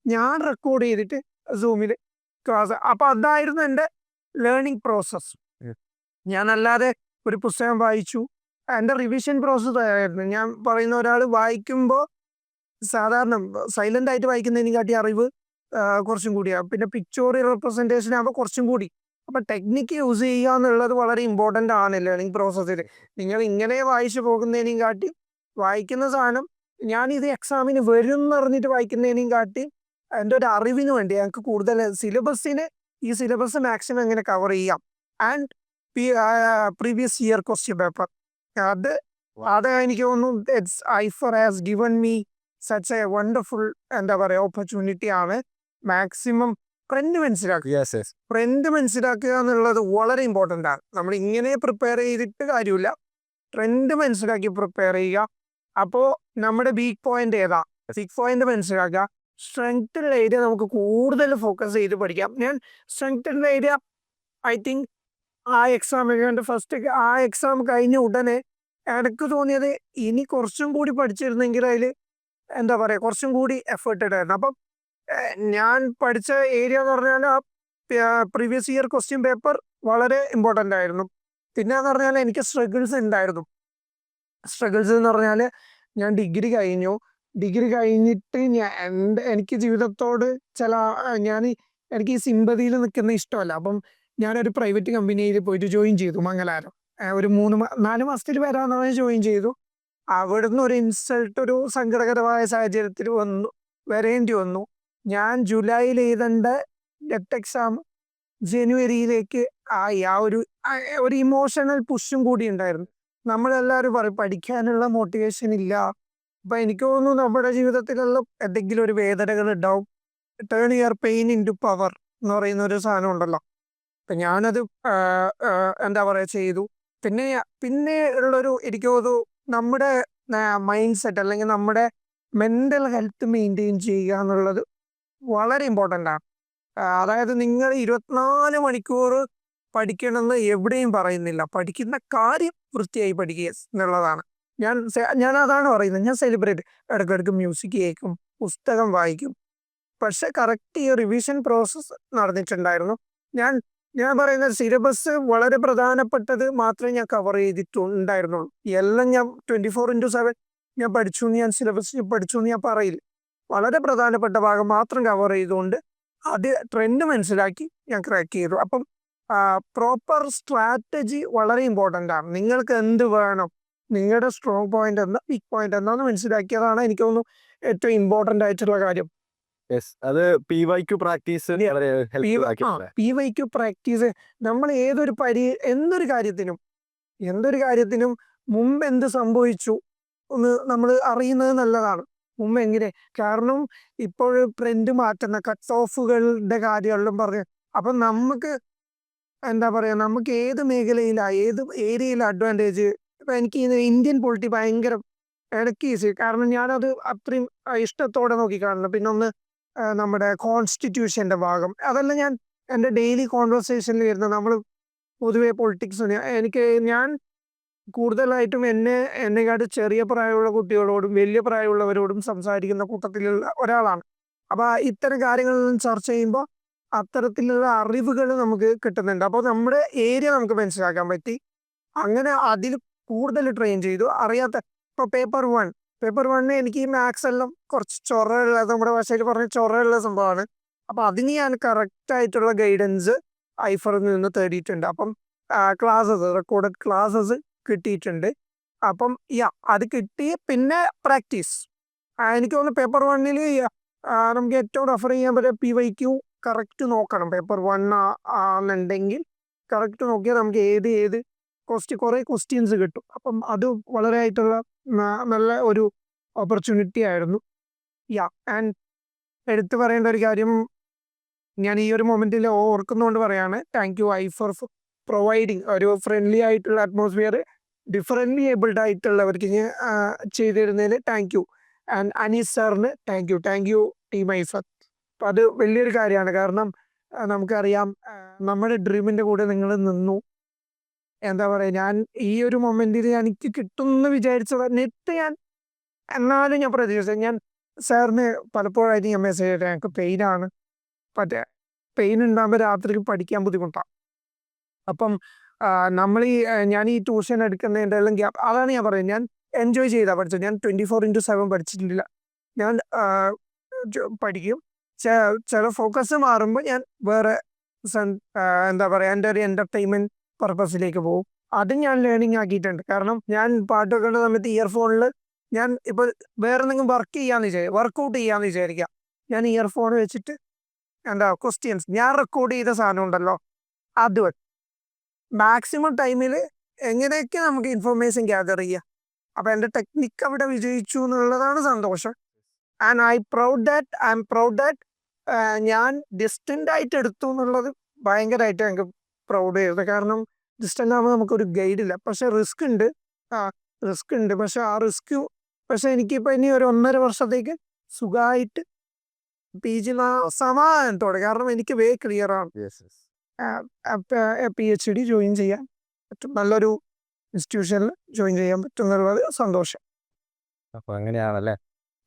ഞാൻ റെക്കോർഡ് ചെയ്തിട്ട് സൂമിൽ ക്ലാസ് അപ്പോൾ അതായിരുന്നു എന്റെ ലേണിംഗ് പ്രോസസ്സ് ഞാൻ അല്ലാതെ ഒരു പുസ്തകം വായിച്ചു. എന്റെ റിവിഷൻ പ്രോസസ്സ് ആയിരുന്നു. ഞാൻ പറയുന്ന ഒരാൾ വായിക്കുമ്പോൾ സാധാരണ സൈലന്റ് ആയിട്ട് വായിക്കുന്നതിനെക്കാട്ടി അറിവ് കുറച്ചും കൂടിയാണ് പിന്നെ പിക്ചോറിയൽ റെപ്രസെന്റേഷൻ ആകുമ്പോൾ കുറച്ചും കൂടി. അപ്പൊ ടെക്നിക്ക് യൂസ് ചെയ്യുക എന്നുള്ളത് വളരെ ഇമ്പോർട്ടന്റ് ആണ് ലേണിംഗ് പ്രോസസ്സിൽ നിങ്ങൾ ഇങ്ങനെ വായിച്ചു പോകുന്നതിനെയും കാട്ടി വായിക്കുന്ന സാധനം ഞാൻ ഇത് എക്സാമിന് വരും എന്ന് പറഞ്ഞിട്ട് വായിക്കുന്നതിനെയും കാട്ടി എന്റെ ഒരു അറിവിന് വേണ്ടി ഞങ്ങൾക്ക് കൂടുതൽ സിലബസിന് ഈ സിലബസ് മാക്സിമം എങ്ങനെ കവർ ചെയ്യാം. And previous year question paper അത് അത് എനിക്ക് തോന്നുന്നു it's IFER has given me such a wonderful എന്താ പറയുക ഓപ്പർച്യൂണിറ്റി ആണ്. മാക്സിമം ട്രെൻഡ് മനസ്സിലാക്കുക. ട്രെൻഡ് മനസ്സിലാക്കുക എന്നുള്ളത് വളരെ ഇമ്പോർട്ടന്റ് ആണ്. നമ്മൾ ഇങ്ങനെ പ്രിപ്പയർ ചെയ്തിട്ട് കാര്യമില്ല. ട്രെൻഡ് മനസ്സിലാക്കി പ്രിപ്പയർ ചെയ്യുക. അപ്പോൾ നമ്മുടെ വീക്ക് പോയിന്റ് ഏതാ? വീക്ക് പോയിന്റ് മനസ്സിലാക്കുക. സ്ട്രെങ്ത്തുള്ള ഏരിയ നമുക്ക് കൂടുതൽ ഫോക്കസ് ചെയ്ത് പഠിക്കാം. ഞാൻ സ്ട്രെങ്ത്തുള്ള ഏരിയ ഐ തിങ്ക് ആ എക്സാം എഴുതേണ്ട ഫസ്റ്റ് ആ എക്സാം കഴിഞ്ഞ ഉടനെ എനിക്ക് തോന്നിയത് ഇനി കുറച്ചും കൂടി പഠിച്ചിരുന്നെങ്കിൽ അതിൽ എന്താ പറയുക കുറച്ചും കൂടി എഫേർട്ട് ഇടായിരുന്നു അപ്പം ഞാൻ പഠിച്ച ഏരിയ എന്ന് പറഞ്ഞാൽ ആ പ്രീവിയസ് ഇയർ ക്വസ്റ്റ്യൻ പേപ്പർ വളരെ ഇമ്പോർട്ടന്റ് ആയിരുന്നു. പിന്നെ എന്ന് പറഞ്ഞാൽ എനിക്ക് സ്ട്രഗിൾസ് ഉണ്ടായിരുന്നു സ്ട്രഗിൾസ് എന്ന് പറഞ്ഞാൽ ഞാൻ ഡിഗ്രി കഴിഞ്ഞു. ഡിഗ്രി കഴിഞ്ഞിട്ട് ഞാൻ എന്റെ എനിക്ക് ജീവിതത്തോട് ചില ഞാൻ എനിക്ക് ഈ സിമ്പതിയിൽ നിൽക്കുന്ന ഇഷ്ടമല്ല. അപ്പം ഞാനൊരു പ്രൈവറ്റ് കമ്പനിയിൽ പോയിട്ട് ജോയിൻ ചെയ്തു മംഗലാരം. ഒരു മൂന്ന് നാല് മാസത്തിൽ വരാമെന്ന് പറഞ്ഞ് ജോയിൻ ചെയ്തു. അവിടുന്ന് ഒരു ഇൻസൾട്ട് ഒരു സങ്കടകരമായ സാഹചര്യത്തിൽ വന്നു വരേണ്ടി വന്നു. ഞാൻ ജൂലൈയിൽ എഴുതേണ്ട നെറ്റ് എക്സാം ജനുവരിയിലേക്ക് ആയി. ആ ഒരു ഒരു ഇമോഷണൽ പുഷും കൂടി ഉണ്ടായിരുന്നു. നമ്മളെല്ലാവരും പറയും പഠിക്കാനുള്ള മോട്ടിവേഷൻ ഇല്ല. അപ്പൊ എനിക്ക് തോന്നുന്നു നമ്മുടെ ജീവിതത്തിലുള്ള എന്തെങ്കിലും ഒരു വേദനകൾ ഉണ്ടാവും. Turn your pain into power എന്ന് പറയുന്ന ഒരു സാധനം ഉണ്ടല്ലോ. അപ്പൊ ഞാനത് എന്താ പറയുക ചെയ്തു. പിന്നെ പിന്നെ ഉള്ളൊരു എനിക്ക് തോന്നുന്നു നമ്മുടെ മൈൻഡ് സെറ്റ് അല്ലെങ്കിൽ നമ്മുടെ മെന്റൽ ഹെൽത്ത് മെയിന്റെയിൻ ചെയ്യുക എന്നുള്ളത് വളരെ ഇമ്പോർട്ടന്റ് ആണ്. അതായത് നിങ്ങൾ ഇരുപത്തിനാല് മണിക്കൂർ പഠിക്കണമെന്ന് എവിടെയും പറയുന്നില്ല. പഠിക്കുന്ന കാര്യം വൃത്തിയായി പഠിക്കുക എന്നുള്ളതാണ്. ഞാൻ ഞാൻ അതാണ് പറയുന്നത്. ഞാൻ സെലിബ്രേറ്റ് ഇടയ്ക്കിടയ്ക്ക് മ്യൂസിക് കേൾക്കും പുസ്തകം വായിക്കും. പക്ഷെ കറക്റ്റ് ഈ റിവിഷൻ പ്രോസസ്സ് നടന്നിട്ടുണ്ടായിരുന്നു. ഞാൻ ഞാൻ പറയുന്ന സിലബസ് വളരെ പ്രധാനപ്പെട്ടത് മാത്രമേ ഞാൻ കവർ ചെയ്തിട്ടുണ്ടായിരുന്നുള്ളൂ. എല്ലാം ഞാൻ ട്വന്റി ഫോർ ഇന്റു സെവൻ ഞാൻ പഠിച്ചു എന്ന് ഞാൻ സിലബസ് പഠിച്ചു എന്ന് ഞാൻ പറയില്ല. വളരെ പ്രധാനപ്പെട്ട ഭാഗം മാത്രം കവർ ചെയ്തുകൊണ്ട് അത് ട്രെൻഡ് മനസ്സിലാക്കി ഞാൻ ക്രാക്ക് ചെയ്തു. അപ്പം പ്രോപ്പർ സ്ട്രാറ്റജി വളരെ ഇമ്പോർട്ടന്റ് ആണ്. നിങ്ങൾക്ക് എന്ത് വേണം നിങ്ങളുടെ സ്ട്രോങ് പോയിന്റ് എന്താ വീക്ക് പോയിന്റ് എന്താന്ന് മനസ്സിലാക്കിയതാണ് എനിക്ക് തോന്നുന്നു ഏറ്റവും ഇമ്പോർട്ടന്റ് ആയിട്ടുള്ള കാര്യം. അത് P Y Q practice P Y Q practice നമ്മൾ ഏതൊരു പരി എന്തൊരു കാര്യത്തിനും എന്തൊരു കാര്യത്തിനും മുമ്പ് എന്ത് സംഭവിച്ചു ഒന്ന് നമ്മൾ അറിയുന്നത് നല്ലതാണ്. മുമ്പ് എങ്ങനെ? കാരണം ഇപ്പോൾ ട്രെൻഡ് മാറ്റുന്ന കട്ട് ഓഫുകളുടെ കാര്യങ്ങളിലും പറഞ്ഞു അപ്പൊ നമുക്ക് എന്താ പറയാ നമുക്ക് ഏത് മേഖലയിലാ ഏത് ഏരിയയിൽ അഡ്വാന്റേജ് ഇപ്പൊ എനിക്ക് ഇന്ത്യൻ പൊളിറ്റി ഭയങ്കര ഇടയ്ക്ക് ഈസി. കാരണം ഞാനത് അത്രയും ഇഷ്ടത്തോടെ നോക്കി കാണുന്നു പിന്നെ ഒന്ന് നമ്മുടെ കോൺസ്റ്റിറ്റ്യൂഷന്റെ ഭാഗം. അതെല്ലാം ഞാൻ എന്റെ ഡെയിലി കോൺവെർസേഷനിൽ വരുന്ന നമ്മൾ പൊതുവെ പൊളിറ്റിക്സ് എനിക്ക് ഞാൻ കൂടുതലായിട്ടും എന്നെ എന്നെക്കാട്ട് ചെറിയ പ്രായമുള്ള കുട്ടികളോടും വലിയ പ്രായമുള്ളവരോടും സംസാരിക്കുന്ന കൂട്ടത്തിലുള്ള ഒരാളാണ്. അപ്പൊ ഇത്തരം കാര്യങ്ങളെല്ലാം ചർച്ച ചെയ്യുമ്പോൾ അത്തരത്തിലുള്ള അറിവുകൾ നമുക്ക് കിട്ടുന്നുണ്ട്. അപ്പോൾ നമ്മുടെ ഏരിയ നമുക്ക് മനസ്സിലാക്കാൻ പറ്റി. അങ്ങനെ അതിൽ കൂടുതൽ ട്രെയിൻ ചെയ്തു. അറിയാത്ത ഇപ്പൊ പേപ്പർ വൺ പേപ്പർ വണ്ണിന് എനിക്ക് ഈ മാത്സ് എല്ലാം കുറച്ച് ചൊറയുള്ള നമ്മുടെ ഭാഷയിൽ പറഞ്ഞ ചൊറയുള്ള സംഭവമാണ്. അപ്പൊ അതിന് ഞാൻ കറക്റ്റ് ആയിട്ടുള്ള ഗൈഡൻസ് ഐഫറിൽ നിന്ന് തേടിയിട്ടുണ്ട്. അപ്പം ക്ലാസ്സസ് റെക്കോർഡഡ് ക്ലാസ്സസ് കിട്ടിയിട്ടുണ്ട്. അപ്പം യാ അത് കിട്ടി. പിന്നെ പ്രാക്ടീസ് എനിക്ക് തോന്നുന്നു പേപ്പർ വണ്ണിൽ നമുക്ക് ഏറ്റവും റെഫർ ചെയ്യാൻ പറ്റിയ പി വൈ ക്യു കറക്റ്റ് നോക്കണം. പേപ്പർ വൺ ആണെന്നുണ്ടെങ്കിൽ കറക്റ്റ് നോക്കിയാൽ നമുക്ക് ഏത് ഏത് ക്വസ്റ്റ്യൻ കുറേ ക്വസ്റ്റ്യൻസ് കിട്ടും. അപ്പം അത് വളരെ ആയിട്ടുള്ള നല്ല ഒരു ഓപ്പർച്യൂണിറ്റി ആയിരുന്നു. യാ ആൻഡ് എടുത്തു പറയേണ്ട ഒരു കാര്യം ഞാൻ ഈ ഒരു മൊമെന്റിൽ ഓർക്കുന്നതുകൊണ്ട് പറയാണ്. Thank you I for providing ഒരു ഫ്രണ്ട്ലി ആയിട്ടുള്ള അറ്റ്മോസ്ഫിയർ ഡിഫറെന്റ്ലി ഏബിൾഡ് ആയിട്ടുള്ളവർക്ക് ചെയ്തിരുന്നതിന് താങ്ക് യു ആൻഡ് അനീസ് സാറിന് thank you thank you team IFER അപ്പം അത് വലിയൊരു കാര്യമാണ്. കാരണം നമുക്കറിയാം നമ്മുടെ ഡ്രീമിന്റെ കൂടെ നിങ്ങൾ നിന്നു. എന്താ പറയാ ഞാൻ ഈ ഒരു മൊമെന്റിൽ എനിക്ക് കിട്ടുമെന്ന് വിചാരിച്ചത്. നെറ്റ് ഞാൻ എന്നാലും ഞാൻ പ്രതീക്ഷിച്ചത്. ഞാൻ സാറിന് പലപ്പോഴായിട്ട് ഞാൻ മെസ്സേജ് ചെയ്തത് എനിക്ക് പെയിനാണ് മറ്റേ പെയിൻ ഉണ്ടാകുമ്പോൾ രാത്രിക്ക് പഠിക്കാൻ ബുദ്ധിമുട്ടാണ് അപ്പം നമ്മൾ ഈ ഞാൻ ഈ ട്യൂഷൻ എടുക്കുന്നതിന്റെ എല്ലാം അതാണ് ഞാൻ പറയുന്നത്. ഞാൻ എൻജോയ് ചെയ്താ പഠിച്ചത്. ഞാൻ ട്വന്റി ഫോർ ഇന്റു സെവൻ പഠിച്ചിട്ടില്ല. ഞാൻ പഠിക്കും. ചില ഫോക്കസ് മാറുമ്പോൾ ഞാൻ വേറെ എന്താ പറയുക എന്റെ ഒരു എന്റർടൈൻമെന്റ് പർപ്പസിലേക്ക് പോകും. അത് ഞാൻ ലേണിംഗ് ആക്കിയിട്ടുണ്ട്. കാരണം ഞാൻ പാട്ട് വെക്കേണ്ട സമയത്ത് ഇയർഫോണിൽ ഞാൻ ഇപ്പോൾ വേറെ എന്തെങ്കിലും വർക്ക് ചെയ്യാന്ന് വിചാരിക്കും വർക്കൗട്ട് ചെയ്യാന്ന് വിചാരിക്കാം. ഞാൻ ഇയർഫോൺ വെച്ചിട്ട് എന്താ ക്വസ്റ്റ്യൻസ് ഞാൻ റെക്കോർഡ് ചെയ്ത സാധനം ഉണ്ടല്ലോ അത്. മാക്സിമം ടൈമിൽ എങ്ങനെയൊക്കെ നമുക്ക് ഇൻഫർമേഷൻ ഗ്യാദർ ചെയ്യാം. അപ്പം എന്റെ ടെക്നിക്ക് അവിടെ വിജയിച്ചു എന്നുള്ളതാണ് സന്തോഷം. And I proud that I am proud that ഞാൻ ഡിസ്റ്റന്റ് ആയിട്ട് എടുത്തു എന്നുള്ളത് ഭയങ്കരമായിട്ട് എനിക്ക് പ്രൗഡ് ചെയ്തത് കാരണം ഡിസ്റ്റന്റ് ആകുമ്പോൾ നമുക്കൊരു ഗൈഡ് ഇല്ല. പക്ഷെ റിസ്ക് ഉണ്ട്. ആ റിസ്ക് ഉണ്ട്. പക്ഷെ ആ റിസ്ക് പക്ഷെ എനിക്കിപ്പോൾ ഇനി ഒരു ഒന്നര വർഷത്തേക്ക് സുഖമായിട്ട് പി ജി സമാധാനത്തോടെ കാരണം എനിക്ക് വേ ക്ലിയർ ആണ്. പി എച്ച് ഡി ജോയിൻ ചെയ്യാൻ പറ്റും. നല്ലൊരു ഇൻസ്റ്റിറ്റ്യൂഷനിൽ ജോയിൻ ചെയ്യാൻ പറ്റും എന്നുള്ളത് സന്തോഷം. അപ്പൊ അങ്ങനെയാണല്ലേ?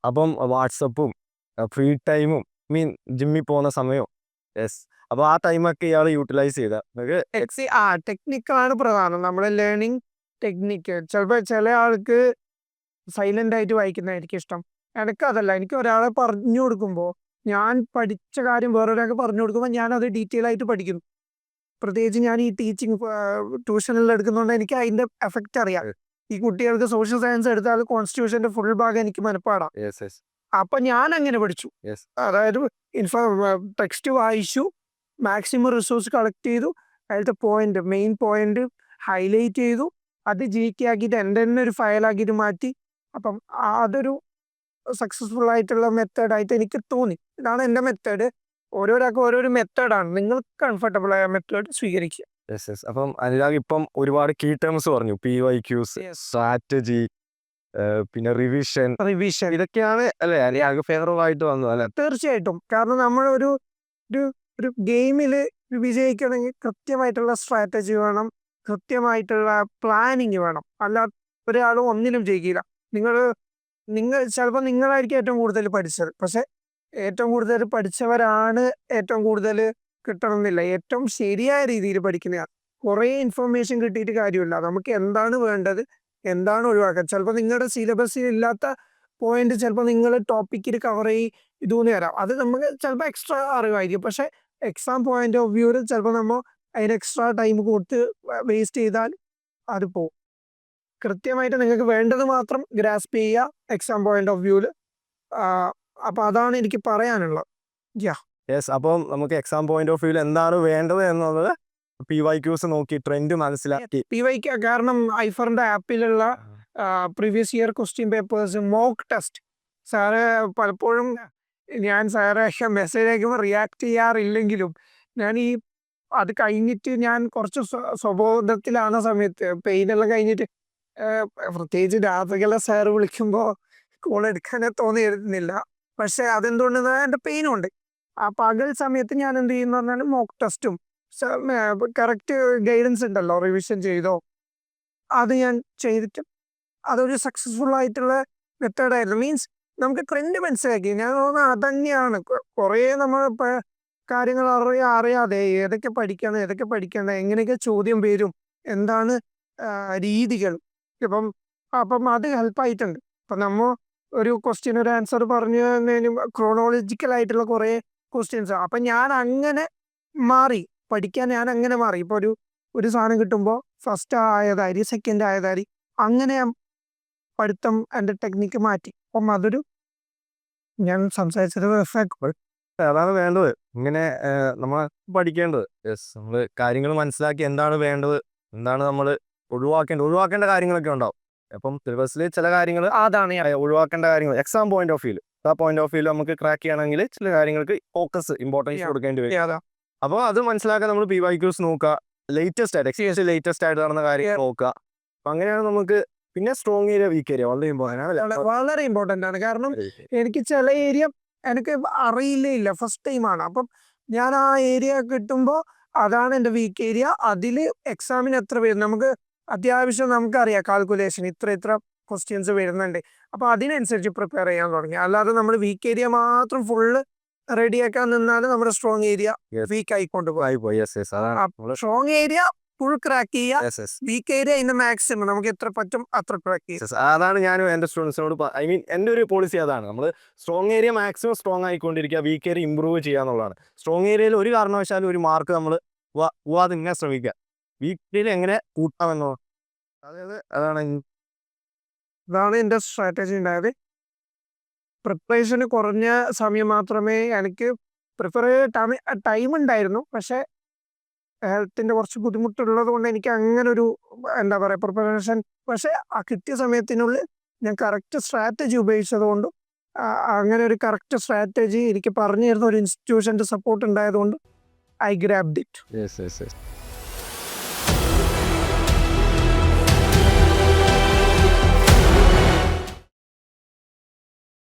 അപ്പം വാട്സപ്പും ഫ്രീ ടൈമും മീൻ ജിമ്മിൽ പോകുന്ന സമയവും യെസ് അപ്പൊ ആ ടൈമൊക്കെ ഇയാൾ യൂട്ടിലൈസ് ചെയ്ത. ആ ടെക്നിക്കാണ് പ്രധാനം. നമ്മുടെ ലേണിംഗ് ടെക്നിക്ക്. ചിലപ്പോൾ ചില ആൾക്ക് സൈലന്റ് ആയിട്ട് വായിക്കുന്നതായിരിക്കും ഇഷ്ടം. എനിക്ക് അതല്ല എനിക്ക് ഒരാളെ പറഞ്ഞു കൊടുക്കുമ്പോൾ ഞാൻ പഠിച്ച കാര്യം വേറൊരാൾക്ക് പറഞ്ഞു കൊടുക്കുമ്പോൾ ഞാൻ അത് ഡീറ്റെയിൽ ആയിട്ട് പഠിക്കുന്നു. പ്രത്യേകിച്ച് ഞാൻ ഈ ടീച്ചിങ് ട്യൂഷനിൽ എടുക്കുന്നതുകൊണ്ട് എനിക്ക് അതിന്റെ എഫക്റ്റ് അറിയാം. ഈ കുട്ടികൾക്ക് സോഷ്യൽ സയൻസ് എടുത്താൽ കോൺസ്റ്റിറ്റ്യൂഷന്റെ ഫുൾ ഭാഗം എനിക്ക് മനപ്പാടാം. അപ്പൊ ഞാൻ അങ്ങനെ പഠിച്ചു. അതായത് ഇൻഫ ടെക്സ്റ്റ് വായിച്ചു. മാക്സിമം റിസോഴ്സ് കളക്ട് ചെയ്തു. അതിലത്തെ പോയിന്റ് മെയിൻ പോയിന്റ് ഹൈലൈറ്റ് ചെയ്തു. അത് ജി കെ ആക്കിയിട്ട് എന്റെ തന്നെ ഒരു ഫയലാക്കിയിട്ട് മാറ്റി. അപ്പം അതൊരു സക്സസ്ഫുൾ ആയിട്ടുള്ള മെത്തേഡായിട്ട് എനിക്ക് തോന്നി. ഇതാണ് എന്റെ മെത്തേഡ് ഓരോരാൾക്കും ഓരോരോ മെത്തേഡാണ് നിങ്ങൾ കംഫർട്ടബിൾ ആയ മെത്തേഡ് സ്വീകരിക്കുക. യെസ് യെസ് അപ്പം അനുരാഗ് ഇപ്പം ഒരുപാട് കീ ടേംസ് പറഞ്ഞു. പി വൈ ക്യൂസ് സ്ട്രാറ്റജി പിന്നെ റിവിഷൻ റിവിഷൻ ഇതൊക്കെയാണ് അല്ലെ അനുരാഗ് ഫേവറബിൾ ആയിട്ട് വന്നത് അല്ലെ? തീർച്ചയായിട്ടും. കാരണം നമ്മൾ ഒരു ഒരു ഗെയിമിൽ വിജയിക്കണമെങ്കിൽ കൃത്യമായിട്ടുള്ള സ്ട്രാറ്റജി വേണം കൃത്യമായിട്ടുള്ള പ്ലാനിങ് വേണം. അല്ല ഒരാളും ഒന്നിനും ജയിക്കില്ല. നിങ്ങൾ നിങ്ങൾ ചിലപ്പോൾ നിങ്ങളായിരിക്കും ഏറ്റവും കൂടുതൽ പഠിച്ചത്. പക്ഷെ ഏറ്റവും കൂടുതൽ പഠിച്ചവരാണ് ഏറ്റവും കൂടുതൽ കിട്ടണമെന്നില്ല. ഏറ്റവും ശരിയായ രീതിയിൽ പഠിക്കുന്നതാണ് കുറേ ഇൻഫർമേഷൻ കിട്ടിയിട്ട് കാര്യമില്ല. നമുക്ക് എന്താണ് വേണ്ടത് എന്താണ് ഒഴിവാക്കുക ചിലപ്പോൾ നിങ്ങളുടെ സിലബസിൽ ഇല്ലാത്ത പോയിന്റ് ചിലപ്പോൾ നിങ്ങൾ ടോപ്പിക്കിൽ കവർ ചെയ്ത് ഇതൂന്ന് വരാം. അത് നമുക്ക് ചിലപ്പോൾ എക്സ്ട്രാ അറിവായിരിക്കും. പക്ഷെ എക്സാം പോയിന്റ് ഓഫ് വ്യൂവിൽ ചിലപ്പോൾ നമ്മൾ അതിന് എക്സ്ട്രാ ടൈം കൊടുത്ത് വേസ്റ്റ് ചെയ്താൽ അത് പോകും കൃത്യമായിട്ട് നിങ്ങൾക്ക് വേണ്ടത് മാത്രം ഗ്രാസ്പ് ചെയ്യുക എക്സാം പോയിന്റ് ഓഫ് വ്യൂവിൽ അപ്പോൾ അതാണ് എനിക്ക് പറയാനുള്ളത്. യെസ് അപ്പം നമുക്ക് എക്സാം പോയിന്റ് ഓഫ് വ്യൂവിൽ എന്താണ് വേണ്ടത് എന്നുള്ളത് പി വൈ ക്യൂസ് നോക്കി ട്രെൻഡ് മനസ്സിലാക്കി. പി വൈ കാരണം ഐഫറിന്റെ ആപ്പിലുള്ള previous year question papers mock test sir പലപ്പോഴും ഞാൻ സാറെ മെസ്സേജ് അയക്കുമ്പോൾ റിയാക്ട് ചെയ്യാറില്ലെങ്കിലും ഞാൻ ഈ അത് കഴിഞ്ഞിട്ട് ഞാൻ കുറച്ച് സ്വ- സ്വബോധത്തിലാണ് സമയത്ത് പെയിനെല്ലാം കഴിഞ്ഞിട്ട് പ്രത്യേകിച്ച് രാത്രികളെ സാറ് വിളിക്കുമ്പോൾ കോൾ എടുക്കാനേ തോന്നിയിരുന്നില്ല. പക്ഷെ അതെന്തുകൊണ്ടെന്ന് എന്റെ പെയിനും ഉണ്ട് ആ പകൽ സമയത്ത് ഞാൻ എന്ത് ചെയ്യുന്ന പറഞ്ഞാൽ മോക്ക് ടെസ്റ്റും കറക്റ്റ് ഗൈഡൻസ് ഉണ്ടല്ലോ റിവിഷൻ ചെയ്തോ അത് ഞാൻ ചെയ്തിട്ട് അതൊരു സക്സസ്ഫുൾ ആയിട്ടുള്ള മെത്തേഡായിരുന്നു മീൻസ് നമുക്ക് ട്രെൻഡ് മനസ്സിലാക്കി. ഞാൻ തോന്നുന്നു അതന്നെയാണ്. കുറേ നമ്മൾ കാര്യങ്ങൾ അറിയാ അറിയാതെ ഏതൊക്കെ പഠിക്കണം ഏതൊക്കെ പഠിക്കണം എങ്ങനെയൊക്കെ ചോദ്യം വരും എന്താണ് രീതികൾ. ഇപ്പം അപ്പം അത് ഹെൽപ്പായിട്ടുണ്ട് ഇപ്പം നമ്മൾ ഒരു ക്വസ്റ്റ്യൻ ഒരു ആൻസർ പറഞ്ഞു തന്നതിന് ക്രോണോളജിക്കൽ ആയിട്ടുള്ള കുറേ ക്വസ്റ്റ്യൻസ് അപ്പം ഞാൻ അങ്ങനെ മാറി. പഠിക്കാൻ ഞാൻ അങ്ങനെ മാറി. ഇപ്പൊ ഒരു ഒരു സാധനം കിട്ടുമ്പോൾ ഫസ്റ്റ് ആയതായി സെക്കൻഡ് ആയതായി അങ്ങനെ ഞാൻ പഠിത്തം എന്റെ ടെക്നിക്ക് മാറ്റി. അപ്പം അതൊരു ഞാൻ സംസാരിച്ചത് perfect. അതാണ് വേണ്ടത്. ഇങ്ങനെ നമ്മൾ പഠിക്കേണ്ടത്. യെസ് നമ്മൾ കാര്യങ്ങൾ മനസ്സിലാക്കി എന്താണ് വേണ്ടത് എന്താണ് നമ്മൾ ഒഴിവാക്കേണ്ടത് ഒഴിവാക്കേണ്ട കാര്യങ്ങളൊക്കെ ഉണ്ടാവും. അപ്പം സിലബസിൽ ചില കാര്യങ്ങൾ അതാണ് ഒഴിവാക്കേണ്ട കാര്യങ്ങൾ എക്സാം പോയിന്റ് ഓഫ് വ്യൂ ആ പോയിന്റ് ഓഫ് വ്യൂ നമുക്ക് ക്രാക്ക് ചെയ്യണമെങ്കിൽ ചില കാര്യങ്ങൾക്ക് ഫോക്കസ് ഇമ്പോർട്ടൻസ് കൊടുക്കേണ്ടി വരും. അപ്പോൾ അത്. മനസ്സിലാക്കാൻ നമ്മൾ പി വൈ ക്യൂസ് നോക്കുക ലേറ്റസ്റ്റ് ആയിട്ട് എക്സ്പീരിയൻസ് ലേറ്റസ്റ്റ് ആയിട്ട് നടന്ന കാര്യങ്ങൾ നോക്കുക. അപ്പം അങ്ങനെയാണ് നമുക്ക് പിന്നെ സ്ട്രോങ് ഏരിയ വീക്ക് ഏരിയ വളരെ ഇമ്പോർട്ടന്റ് ആണ് വളരെ ഇമ്പോർട്ടന്റ് ആണ്. കാരണം എനിക്ക് ചില ഏരിയ എനിക്ക് അറിയില്ലേ ഇല്ല. ഫസ്റ്റ് ടൈമാണ് അപ്പം ഞാൻ ആ ഏരിയ കിട്ടുമ്പോൾ അതാണ് എന്റെ വീക്ക് ഏരിയ അതിൽ എക്സാമിന് എത്ര വരും? നമുക്ക് അത്യാവശ്യം നമുക്കറിയാം കാൽക്കുലേഷൻ ഇത്ര ഇത്ര ക്വസ്റ്റ്യൻസ് വരുന്നുണ്ട്. അപ്പോൾ അതിനനുസരിച്ച് പ്രിപ്പയർ ചെയ്യാൻ തുടങ്ങി. അല്ലാതെ നമ്മൾ വീക്ക് ഏരിയ മാത്രം ഫുള്ള് റെഡിയാക്കാൻ നിന്നാൽ നമ്മുടെ സ്ട്രോങ് ഏരിയ വീക്ക് ആയിക്കൊണ്ട് പോകും. സ്ട്രോങ് ഏരിയ ഫുൾ ക്രാക്ക് ചെയ്യുക. വീക്ക് മാക്സിമം നമുക്ക് എത്ര പറ്റും അത്ര ക്രാക്ക് ചെയ്യുക അതാണ് ഞാൻ എന്റെ സ്റ്റുഡൻസിനോട് ഐ മീൻ എന്റെ ഒരു പോളിസി അതാണ്. നമ്മൾ സ്ട്രോങ് ഏരിയ മാക്സിമം സ്ട്രോങ് ആയിക്കൊണ്ടിരിക്കുക വീക്ക് ഏരിയ ഇമ്പ്രൂവ് ചെയ്യുക എന്നുള്ളതാണ്. സ്ട്രോങ് ഏരിയയിൽ ഒരു കാരണവശാലും ഒരു മാർക്ക് നമ്മൾ പോവാതെ ഇങ്ങനെ ശ്രമിക്കുക. വീക്ക് ഏരിയ എങ്ങനെ കൂട്ടാമെന്നോ അതായത് അതാണ് ഇതാണ് എന്റെ സ്ട്രാറ്റജി ഉണ്ടായത്. പ്രിപ്പറേഷന് കുറഞ്ഞ സമയം മാത്രമേ എനിക്ക് പ്രിഫർ ടൈം ഉണ്ടായിരുന്നു. പക്ഷേ ഹെൽത്തിന്റെ കുറച്ച് ബുദ്ധിമുട്ടുള്ളത് കൊണ്ട് എനിക്ക് അങ്ങനെ ഒരു എന്താ പറയുക പ്രിപ്പറേഷൻ പക്ഷേ ആ കിട്ടിയ സമയത്തിനുള്ളിൽ ഞാൻ കറക്റ്റ് സ്ട്രാറ്റജി ഉപയോഗിച്ചത് കൊണ്ടും അങ്ങനെ ഒരു കറക്റ്റ് സ്ട്രാറ്റജി എനിക്ക് പറഞ്ഞു തരുന്ന ഒരു ഇൻസ്റ്റിറ്റ്യൂഷന്റെ സപ്പോർട്ട് ഉണ്ടായതുകൊണ്ട് ഐ ഗ്രാബ്ഡ് ഇറ്റ്